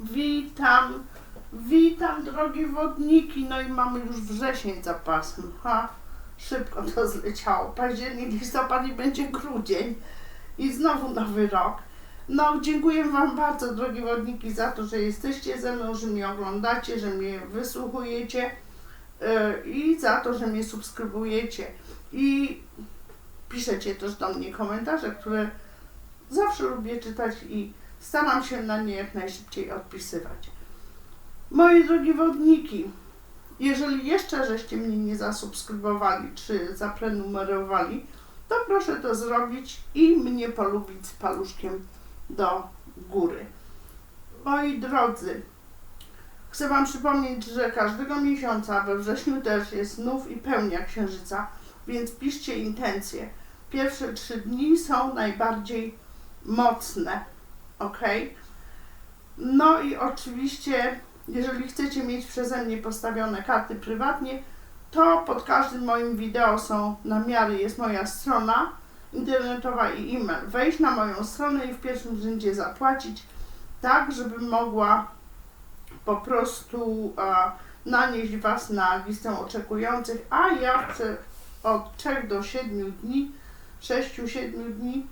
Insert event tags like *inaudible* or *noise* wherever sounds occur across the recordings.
Witam, witam drogie wodniki. No i mamy już wrzesień za pasem. Ha, szybko to zleciało. Październik, listopad i będzie grudzień. I znowu nowy rok. No, dziękuję Wam bardzo, drogie wodniki, za to, że jesteście ze mną, że mnie oglądacie, że mnie wysłuchujecie yy, i za to, że mnie subskrybujecie. I piszecie też do mnie komentarze, które zawsze lubię czytać i staram się na nie jak najszybciej odpisywać. Moje drogie wodniki, jeżeli jeszcze żeście mnie nie zasubskrybowali czy zaprenumerowali, to proszę to zrobić i mnie polubić z paluszkiem do góry. Moi drodzy, chcę Wam przypomnieć, że każdego miesiąca we wrześniu też jest nów i pełnia księżyca, więc piszcie intencje. Pierwsze trzy dni są najbardziej mocne, ok? No i oczywiście, jeżeli chcecie mieć przeze mnie postawione karty prywatnie, to pod każdym moim wideo są namiary, jest moja strona internetowa i e-mail. Wejść na moją stronę i w pierwszym rzędzie zapłacić, tak żebym mogła po prostu nanieść Was na listę oczekujących, a ja chcę od 3 do 7 dni, 6-7 dni,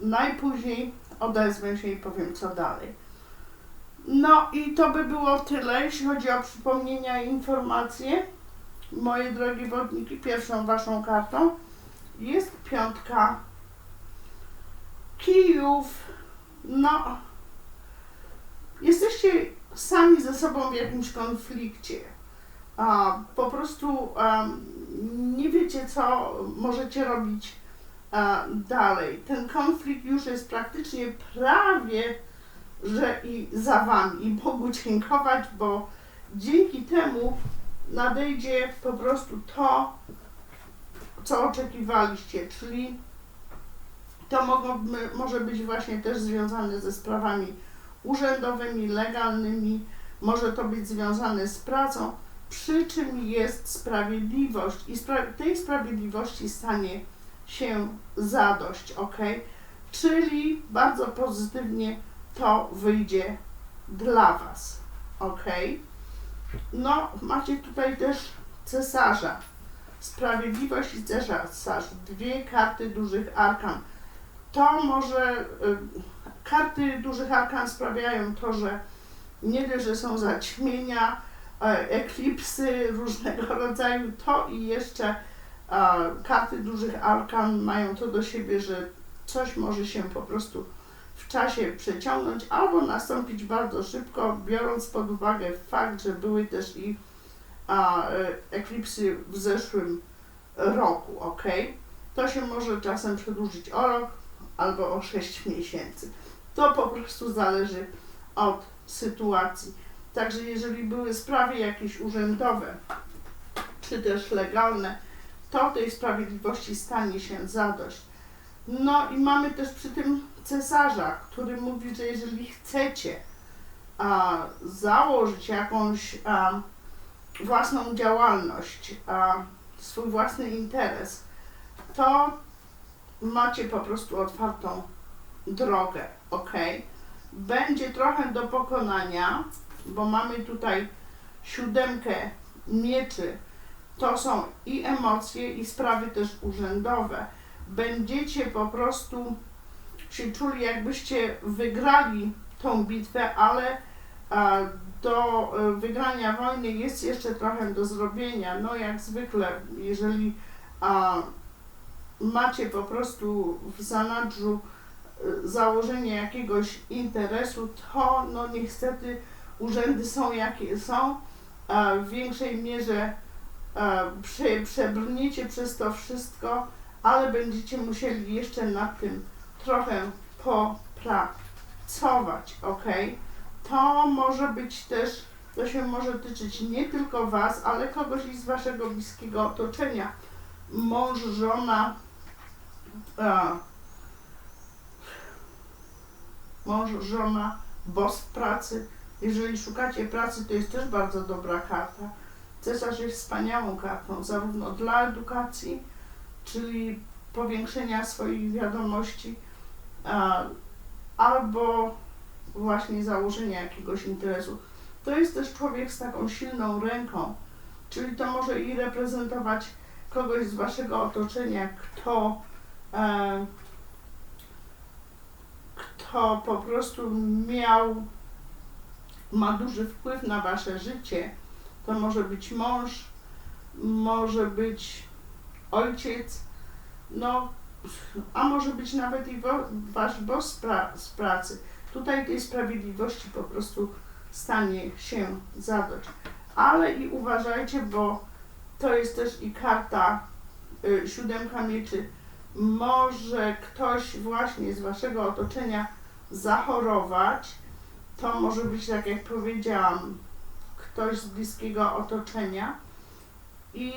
najpóźniej odezwę się i powiem co dalej. No i to by było tyle, jeśli chodzi o przypomnienia i informacje. Moje drogie wodniki, pierwszą Waszą kartą jest piątka kijów. No, jesteście sami ze sobą w jakimś konflikcie. A, po prostu nie wiecie, co możecie robić a, dalej. Ten konflikt już jest praktycznie prawie, że i za Wami. I Bogu dziękować, bo dzięki temu nadejdzie po prostu to, co oczekiwaliście, czyli to mogą, może być właśnie też związane ze sprawami urzędowymi, legalnymi, może to być związane z pracą, przy czym jest sprawiedliwość i spra tej sprawiedliwości stanie się zadość, ok? Czyli bardzo pozytywnie to wyjdzie dla Was, ok? No, macie tutaj też cesarza. Sprawiedliwość i cesarz. Dwie karty dużych arkan. To może. Y, karty dużych arkan sprawiają to, że nie dość, że są zaćmienia, e, eklipsy różnego *laughs* rodzaju, to i jeszcze e, karty dużych arkan mają to do siebie, że coś może się po prostu w czasie przeciągnąć albo nastąpić bardzo szybko, biorąc pod uwagę fakt, że były też i a, e, eklipsy w zeszłym roku, ok? To się może czasem przedłużyć o rok albo o 6 miesięcy. To po prostu zależy od sytuacji. Także jeżeli były sprawy jakieś urzędowe, czy też legalne, to tej sprawiedliwości stanie się zadość. No i mamy też przy tym cesarza, który mówi, że jeżeli chcecie a, założyć jakąś a, własną działalność, a, swój własny interes, to macie po prostu otwartą drogę, ok? Będzie trochę do pokonania, bo mamy tutaj siódemkę mieczy. To są i emocje, i sprawy też urzędowe. Będziecie po prostu się czuli, jakbyście wygrali tą bitwę, ale do e, wygrania wojny jest jeszcze trochę do zrobienia. No jak zwykle, jeżeli macie po prostu w zanadrzu e, założenie jakiegoś interesu, to no niestety urzędy są jakie są. W większej mierze prze, przebrniecie przez to wszystko, ale będziecie musieli jeszcze nad tym trochę popracować, ok? To może być też, to się może tyczyć nie tylko Was, ale kogoś z Waszego bliskiego otoczenia. Mąż, żona, a, mąż, żona, boss pracy. Jeżeli szukacie pracy, to jest też bardzo dobra karta. Cesarz jest wspaniałą kartą, zarówno dla edukacji, czyli powiększenia swoich wiadomości, a, albo właśnie założenia jakiegoś interesu. To jest też człowiek z taką silną ręką, czyli to może i reprezentować kogoś z waszego otoczenia, kto, e, kto po prostu miał, ma duży wpływ na wasze życie. To może być mąż, może być ojciec, no, a może być nawet i wo, wasz boss z, pra, z pracy. Tutaj tej sprawiedliwości po prostu stanie się zadość. Ale i uważajcie, bo to jest też i karta y, siódemka mieczy. Może ktoś właśnie z waszego otoczenia zachorować. To może być, tak jak powiedziałam, ktoś z bliskiego otoczenia. I,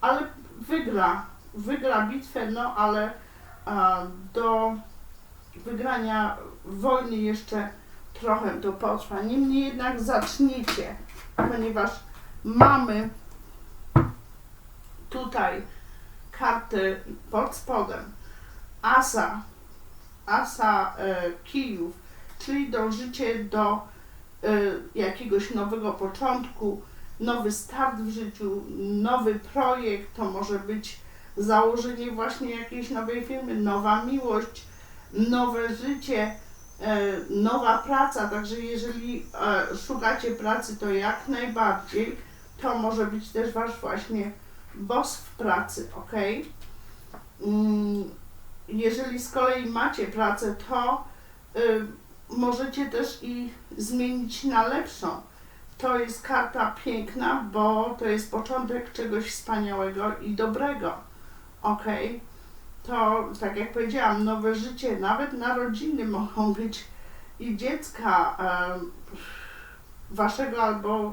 ale wygra, wygra bitwę, no ale a, do wygrania wojny jeszcze trochę to potrwa. Niemniej jednak zacznijcie, ponieważ mamy tutaj karty pod spodem asa, asa e, kijów, czyli dążycie do jakiegoś nowego początku, nowy start w życiu, nowy projekt, to może być założenie właśnie jakiejś nowej firmy, nowa miłość, nowe życie, e, nowa praca. Także jeżeli e, szukacie pracy, to jak najbardziej to może być też wasz właśnie boss w pracy, ok? Mm, Jeżeli z kolei macie pracę, to y, możecie też i zmienić na lepszą. To jest karta piękna, bo to jest początek czegoś wspaniałego i dobrego. Ok? To, tak jak powiedziałam, nowe życie, nawet narodziny mogą być i dziecka em, waszego albo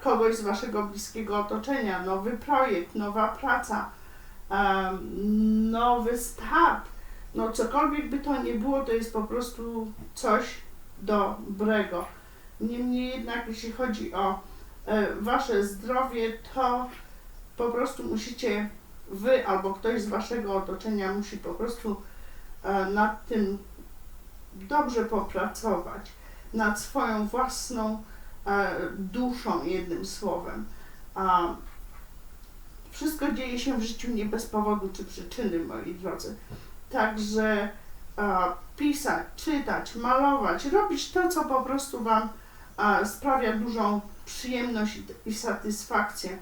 kogoś z waszego bliskiego otoczenia, nowy projekt, nowa praca, em, nowy start. No cokolwiek by to nie było, to jest po prostu coś dobrego. Niemniej jednak, jeśli chodzi o e, wasze zdrowie, to po prostu musicie wy albo ktoś z waszego otoczenia musi po prostu e, nad tym dobrze popracować, nad swoją własną e, duszą, jednym słowem. A wszystko dzieje się w życiu nie bez powodu czy przyczyny, moi drodzy. Także pisać, czytać, malować, robić to, co po prostu Wam sprawia dużą przyjemność i, i satysfakcję.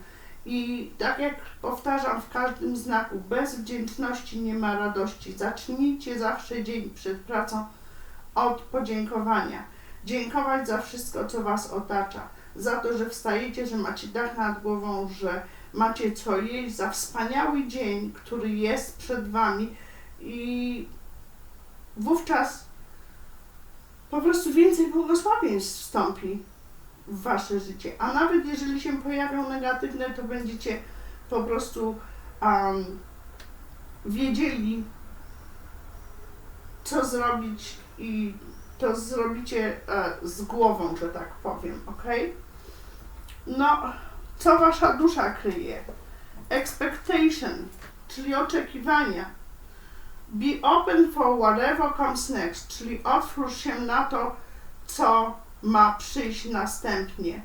I tak jak powtarzam w każdym znaku, bez wdzięczności nie ma radości. Zacznijcie zawsze dzień przed pracą od podziękowania. Dziękować za wszystko, co Was otacza. Za to, że wstajecie, że macie dach nad głową, że macie co jeść, za wspaniały dzień, który jest przed Wami i wówczas po prostu więcej błogosławieństw wstąpi w Wasze życie. A nawet jeżeli się pojawią negatywne, to będziecie po prostu um, wiedzieli, co zrobić i to zrobicie e, z głową, że tak powiem, ok? No, co Wasza dusza kryje? Expectation, czyli oczekiwania. Be open for whatever comes next, czyli otwórz się na to, co ma przyjść następnie.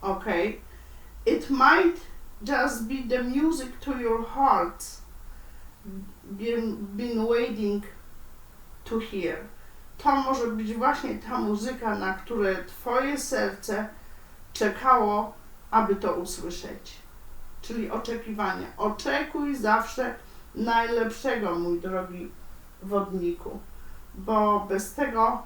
Ok? It might just be the music to your heart been, been waiting to hear. To może być właśnie ta muzyka, na które Twoje serce czekało, aby to usłyszeć. Czyli oczekiwania. Oczekuj zawsze najlepszego, mój drogi wodniku, bo bez tego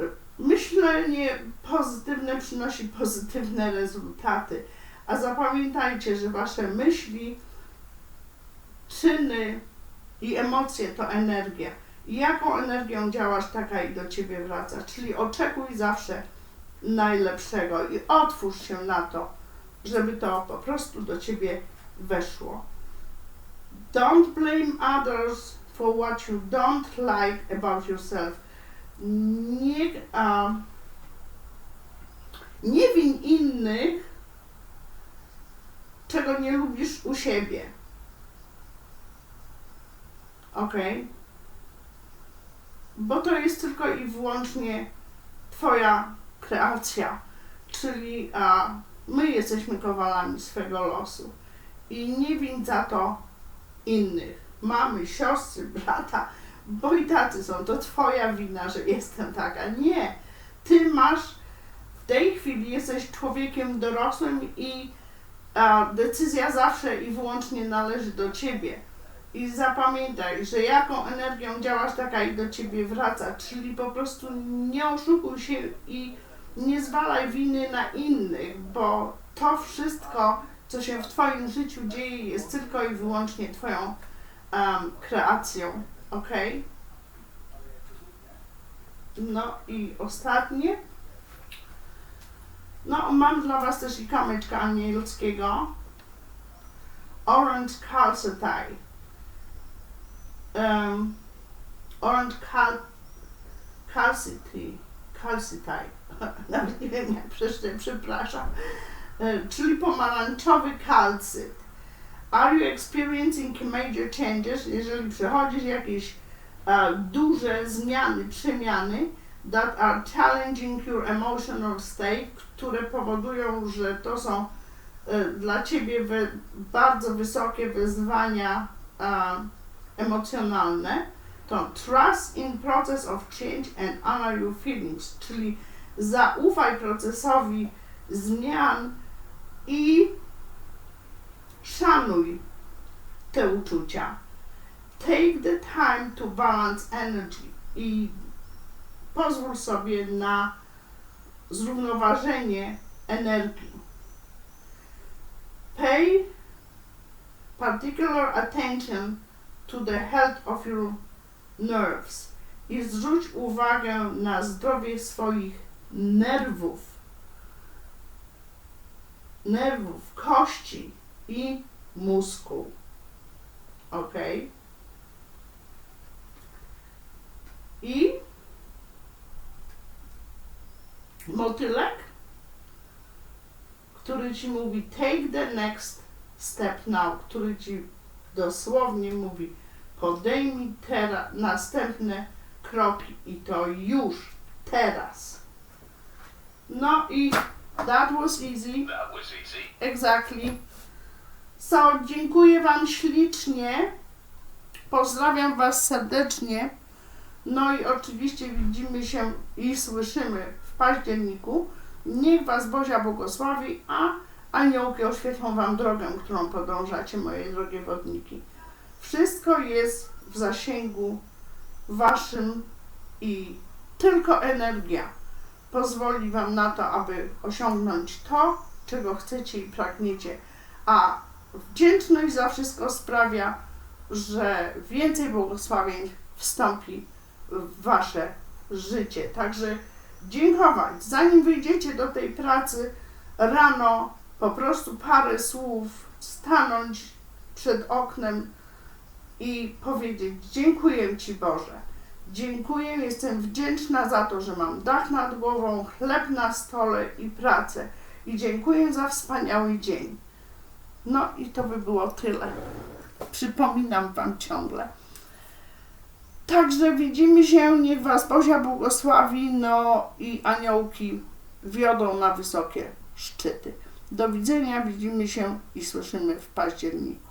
y, myślenie pozytywne przynosi pozytywne rezultaty. A zapamiętajcie, że wasze myśli, czyny i emocje to energia. I jaką energią działasz, taka i do ciebie wraca. Czyli oczekuj zawsze najlepszego i otwórz się na to, żeby to po prostu do ciebie weszło. Don't blame others for what you don't like about yourself. Nie, a, nie win innych, czego nie lubisz u siebie. Ok? bo to jest tylko i wyłącznie Twoja kreacja, czyli a, my jesteśmy kowalami swego losu i nie win za to innych, mamy, siostry, brata, bo i tacy są, to Twoja wina, że jestem taka. Nie, Ty masz, w tej chwili jesteś człowiekiem dorosłym i a, decyzja zawsze i wyłącznie należy do Ciebie. I zapamiętaj, że jaką energią działasz, taka i do ciebie wraca. Czyli po prostu nie oszukuj się i nie zwalaj winy na innych, bo to wszystko, co się w Twoim życiu dzieje, jest tylko i wyłącznie Twoją em, kreacją. Ok? No i ostatnie. No, mam dla Was też i kamyczka anielskiego. Orange Calcitite um, Orange Cal Calcity, Calcitite, *laughs* nawet nie wiem jak przepraszam, czyli pomarańczowy kalcyt. Are you experiencing major changes? Jeżeli przechodzisz jakieś e, duże zmiany, przemiany, that are challenging your emotional state, które powodują, że to są e, dla ciebie bardzo wysokie wyzwania e, emocjonalne, to trust in process of change and honor your feelings, czyli zaufaj procesowi zmian i szanuj te uczucia. Take the time to balance energy i pozwól sobie na zrównoważenie energii. Pay particular attention to the health of your nerves i zwróć uwagę na zdrowie swoich nerwów, nerwów, kości i mózgu. Ok? I motylek, który ci mówi take the next step now, który ci dosłownie mówi podejmij teraz następne kroki i to już teraz. No i that was easy. That was easy. Exactly. So, dziękuję Wam ślicznie. Pozdrawiam Was serdecznie. No i oczywiście widzimy się i słyszymy w październiku. Niech Was Bozia błogosławi, a aniołki oświetlą Wam drogę, którą podążacie, moje drogie wodniki. Wszystko jest w zasięgu Waszym i tylko energia pozwoli Wam na to, aby osiągnąć to, czego chcecie i pragniecie. A wdzięczność za wszystko sprawia, że więcej błogosławień wstąpi w Wasze życie. Także dziękować. Zanim wyjdziecie do tej pracy rano, po prostu parę słów, stanąć przed oknem i powiedzieć: Dziękuję Ci Boże. Dziękuję, jestem wdzięczna za to, że mam dach nad głową, chleb na stole i pracę. I dziękuję za wspaniały dzień. No i to by było tyle. Przypominam Wam ciągle. Także widzimy się, niech Was Bozia błogosławi, no i aniołki wiodą na wysokie szczyty. Do widzenia, widzimy się i słyszymy w październiku.